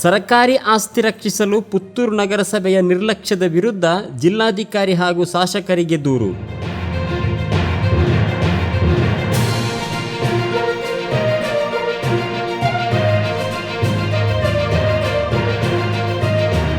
ಸರಕಾರಿ ಆಸ್ತಿ ರಕ್ಷಿಸಲು ಪುತ್ತೂರು ನಗರಸಭೆಯ ನಿರ್ಲಕ್ಷ್ಯದ ವಿರುದ್ಧ ಜಿಲ್ಲಾಧಿಕಾರಿ ಹಾಗೂ ಶಾಸಕರಿಗೆ ದೂರು.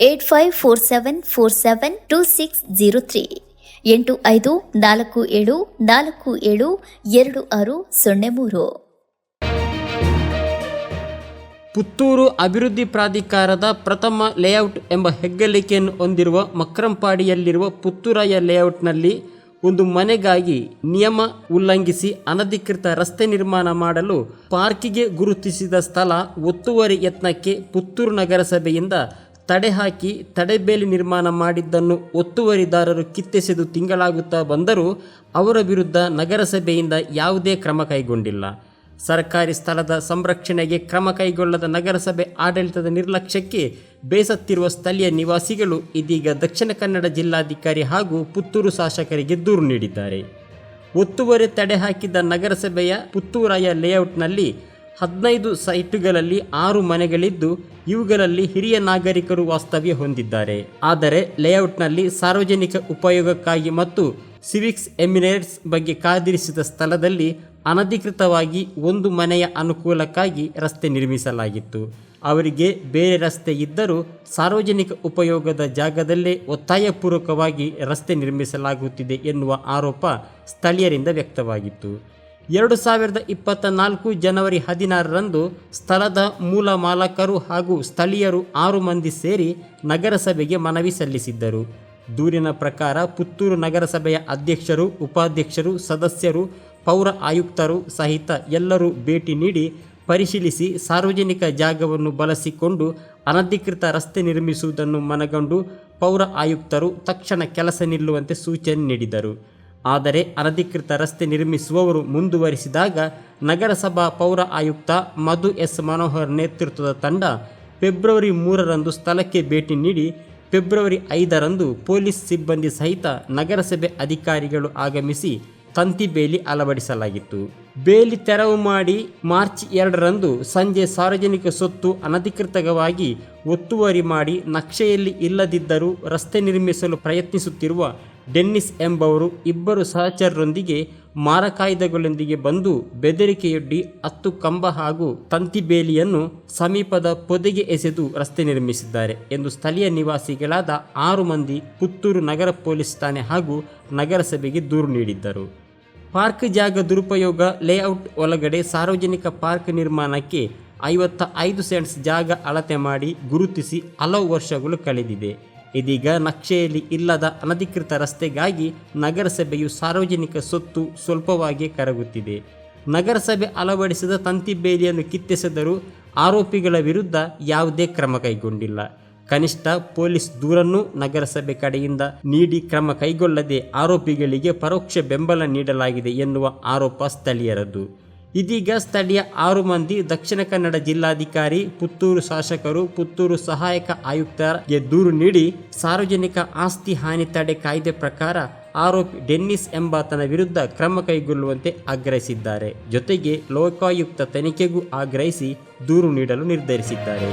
Eight five four seven four seven two six zero three. ಎಂಟು ಐದು ನಾಲ್ಕು ಏಳು ನಾಲ್ಕು ಏಳು ಎರಡು ಆರು ಸೊನ್ನೆ ಮೂರು. ಪುತ್ತೂರು ಅಭಿವೃದ್ಧಿ ಪ್ರಾಧಿಕಾರದ ಪ್ರಥಮ ಲೇಔಟ್ ಎಂಬ ಹೆಗ್ಗಳಿಕೆಯನ್ನು ಹೊಂದಿರುವ ಮಕ್ರಂಪಾಡಿಯಲ್ಲಿರುವ ಪುತ್ತೂರಾಯ ಲೇಔಟ್ನಲ್ಲಿ ಒಂದು ಮನೆಗಾಗಿ ನಿಯಮ ಉಲ್ಲಂಘಿಸಿ ಅನಧಿಕೃತ ರಸ್ತೆ ನಿರ್ಮಾಣ ಮಾಡಲು ಪಾರ್ಕಿಗೆ ಗುರುತಿಸಿದ ಸ್ಥಳ ಒತ್ತುವರಿ ಯತ್ನಕ್ಕೆ ಪುತ್ತೂರು ನಗರಸಭೆಯಿಂದ ತಡೆ ಹಾಕಿ ತಡೆಬೇಲಿ ನಿರ್ಮಾಣ ಮಾಡಿದ್ದನ್ನು ಒತ್ತುವರಿದಾರರು ಕಿತ್ತೆಸೆದು ತಿಂಗಳಾಗುತ್ತಾ ಬಂದರೂ ಅವರ ವಿರುದ್ಧ ನಗರಸಭೆಯಿಂದ ಯಾವುದೇ ಕ್ರಮ ಕೈಗೊಂಡಿಲ್ಲ. ಸರ್ಕಾರಿ ಸ್ಥಳದ ಸಂರಕ್ಷಣೆಗೆ ಕ್ರಮ ಕೈಗೊಳ್ಳದ ನಗರಸಭೆ ಆಡಳಿತದ ನಿರ್ಲಕ್ಷ್ಯಕ್ಕೆ ಬೇಸತ್ತಿರುವ ಸ್ಥಳೀಯ ನಿವಾಸಿಗಳು ಇದೀಗ ದಕ್ಷಿಣ ಕನ್ನಡ ಜಿಲ್ಲಾಧಿಕಾರಿ ಹಾಗೂ ಪುತ್ತೂರು ಶಾಸಕರಿಗೆ ದೂರು ನೀಡಿದ್ದಾರೆ. ಒತ್ತುವರಿ ತಡೆ ಹಾಕಿದ್ದ ನಗರಸಭೆಯ ಪುತ್ತೂರಾಯ ಲೇಔಟ್ನಲ್ಲಿ ಹದಿನೈದು ಸೈಟುಗಳಲ್ಲಿ ಆರು ಮನೆಗಳಿದ್ದು, ಇವುಗಳಲ್ಲಿ ಹಿರಿಯ ನಾಗರಿಕರು ವಾಸ್ತವ್ಯ ಹೊಂದಿದ್ದಾರೆ. ಆದರೆ, ಲೇಔಟ್ನಲ್ಲಿ ಸಾರ್ವಜನಿಕ ಉಪಯೋಗಕ್ಕಾಗಿ ಮತ್ತು ಸಿವಿಕ್ಸ್ ಎಮಿನೇಟ್ಸ್ ಬಗ್ಗೆ ಕಾದಿರಿಸಿದ ಸ್ಥಳದಲ್ಲಿ ಅನಧಿಕೃತವಾಗಿ ಒಂದು ಮನೆಯ ಅನುಕೂಲಕ್ಕಾಗಿ ರಸ್ತೆ ನಿರ್ಮಿಸಲಾಗಿತ್ತು. ಅವರಿಗೆ ಬೇರೆ ರಸ್ತೆ ಇದ್ದರೂ ಸಾರ್ವಜನಿಕ ಉಪಯೋಗದ ಜಾಗದಲ್ಲೇ ಒತ್ತಾಯಪೂರ್ವಕವಾಗಿ ರಸ್ತೆ ನಿರ್ಮಿಸಲಾಗುತ್ತಿದೆ ಎನ್ನುವ ಆರೋಪ ಸ್ಥಳೀಯರಿಂದ ವ್ಯಕ್ತವಾಗಿತ್ತು. ಎರಡು ಸಾವಿರದ ಇಪ್ಪತ್ತ ನಾಲ್ಕು ಜನವರಿ ಹದಿನಾರರಂದು ಸ್ಥಳದ ಮೂಲ ಮಾಲಕರು ಹಾಗೂ ಸ್ಥಳೀಯರು ಆರು ಮಂದಿ ಸೇರಿ ನಗರಸಭೆಗೆ ಮನವಿ ಸಲ್ಲಿಸಿದ್ದರು. ದೂರಿನ ಪ್ರಕಾರ ಪುತ್ತೂರು ನಗರಸಭೆಯ ಅಧ್ಯಕ್ಷರು, ಉಪಾಧ್ಯಕ್ಷರು, ಸದಸ್ಯರು, ಪೌರ ಆಯುಕ್ತರು ಸಹಿತ ಎಲ್ಲರೂ ಭೇಟಿ ನೀಡಿ ಪರಿಶೀಲಿಸಿ ಸಾರ್ವಜನಿಕ ಜಾಗವನ್ನು ಬಳಸಿಕೊಂಡು ಅನಧಿಕೃತ ರಸ್ತೆ ನಿರ್ಮಿಸುವುದನ್ನು ಮನಗಂಡು ಪೌರ ಆಯುಕ್ತರು ತಕ್ಷಣ ಕೆಲಸ ನಿಲ್ಲುವಂತೆ ಸೂಚನೆ ನೀಡಿದರು. ಆದರೆ ಅನಧಿಕೃತ ರಸ್ತೆ ನಿರ್ಮಿಸುವವರು ಮುಂದುವರಿಸಿದಾಗ ನಗರಸಭಾ ಪೌರ ಆಯುಕ್ತ ಮಧು ಎಸ್ ಮನೋಹರ್ ನೇತೃತ್ವದ ತಂಡ ಫೆಬ್ರವರಿ ಮೂರರಂದು ಸ್ಥಳಕ್ಕೆ ಭೇಟಿ ನೀಡಿ ಫೆಬ್ರವರಿ ಐದರಂದು ಪೊಲೀಸ್ ಸಿಬ್ಬಂದಿ ಸಹಿತ ನಗರಸಭೆ ಅಧಿಕಾರಿಗಳು ಆಗಮಿಸಿ ತಂತಿ ಬೇಲಿ ಅಳವಡಿಸಲಾಗಿತ್ತು. ಬೇಲಿ ತೆರವು ಮಾಡಿ ಮಾರ್ಚ್ ಎರಡರಂದು ಸಂಜೆ ಸಾರ್ವಜನಿಕ ಸೊತ್ತು ಅನಧಿಕೃತವಾಗಿ ಒತ್ತುವರಿ ಮಾಡಿ ನಕ್ಷೆಯಲ್ಲಿ ಇಲ್ಲದಿದ್ದರೂ ರಸ್ತೆ ನಿರ್ಮಿಸಲು ಪ್ರಯತ್ನಿಸುತ್ತಿರುವ ಡೆನ್ನಿಸ್ ಎಂಬವರು ಇಬ್ಬರು ಸಹಚರರೊಂದಿಗೆ ಮಾರಕಾಯುಧಗಳೊಂದಿಗೆ ಬಂದು ಬೆದರಿಕೆಯೊಡ್ಡಿ ಹತ್ತು ಕಂಬ ಹಾಗೂ ತಂತಿ ಬೇಲಿಯನ್ನು ಸಮೀಪದ ಪೊದೆಗೆ ಎಸೆದು ರಸ್ತೆ ನಿರ್ಮಿಸಿದ್ದಾರೆ ಎಂದು ಸ್ಥಳೀಯ ನಿವಾಸಿಗಳಾದ ಆರು ಮಂದಿ ಪುತ್ತೂರು ನಗರ ಪೊಲೀಸ್ ಠಾಣೆ ಹಾಗೂ ನಗರಸಭೆಗೆ ದೂರು ನೀಡಿದ್ದರು. ಪಾರ್ಕ್ ಜಾಗ ದುರುಪಯೋಗ ಲೇಔಟ್ ಒಳಗಡೆ ಸಾರ್ವಜನಿಕ ಪಾರ್ಕ್ ನಿರ್ಮಾಣಕ್ಕೆ ಐವತ್ತ ಐದು ಸೆಂಟ್ಸ್ ಜಾಗ ಅಳತೆ ಮಾಡಿ ಗುರುತಿಸಿ ಹಲವು ವರ್ಷಗಳು ಕಳೆದಿದೆ. ಇದೀಗ ನಕ್ಷೆಯಲ್ಲಿ ಇಲ್ಲದ ಅನಧಿಕೃತ ರಸ್ತೆಗಾಗಿ ನಗರಸಭೆಯು ಸಾರ್ವಜನಿಕ ಸೊತ್ತು ಸ್ವಲ್ಪವಾಗಿ ಕರಗುತ್ತಿದೆ. ನಗರಸಭೆ ಅಳವಡಿಸಿದ ತಂತಿ ಬೇಲಿಯನ್ನು ಕಿತ್ತೆಸೆದರೂ ಆರೋಪಿಗಳ ವಿರುದ್ಧ ಯಾವುದೇ ಕ್ರಮ ಕೈಗೊಂಡಿಲ್ಲ. ಕನಿಷ್ಠ ಪೊಲೀಸ್ ದೂರನ್ನು ನಗರಸಭೆ ಕಡೆಯಿಂದ ನೀಡಿ ಕ್ರಮ ಕೈಗೊಳ್ಳದೆ ಆರೋಪಿಗಳಿಗೆ ಪರೋಕ್ಷ ಬೆಂಬಲ ನೀಡಲಾಗಿದೆ ಎನ್ನುವ ಆರೋಪ ಸ್ಥಳೀಯರದ್ದು. ಇದೀಗ ಸ್ಥಳೀಯ ಆರು ಮಂದಿ ದಕ್ಷಿಣ ಕನ್ನಡ ಜಿಲ್ಲಾಧಿಕಾರಿ, ಪುತ್ತೂರು ಶಾಸಕರು, ಪುತ್ತೂರು ಸಹಾಯಕ ಆಯುಕ್ತರಿಗೆ ದೂರು ನೀಡಿ ಸಾರ್ವಜನಿಕ ಆಸ್ತಿ ಹಾನಿ ತಡೆ ಕಾಯ್ದೆ ಪ್ರಕಾರ ಆರೋಪಿ ಡೆನ್ನಿಸ್ ಎಂಬಾತನ ವಿರುದ್ಧ ಕ್ರಮ ಕೈಗೊಳ್ಳುವಂತೆ ಆಗ್ರಹಿಸಿದ್ದಾರೆ. ಜೊತೆಗೆ ಲೋಕಾಯುಕ್ತ ತನಿಖೆಗೂ ಆಗ್ರಹಿಸಿ ದೂರು ನೀಡಲು ನಿರ್ಧರಿಸಿದ್ದಾರೆ.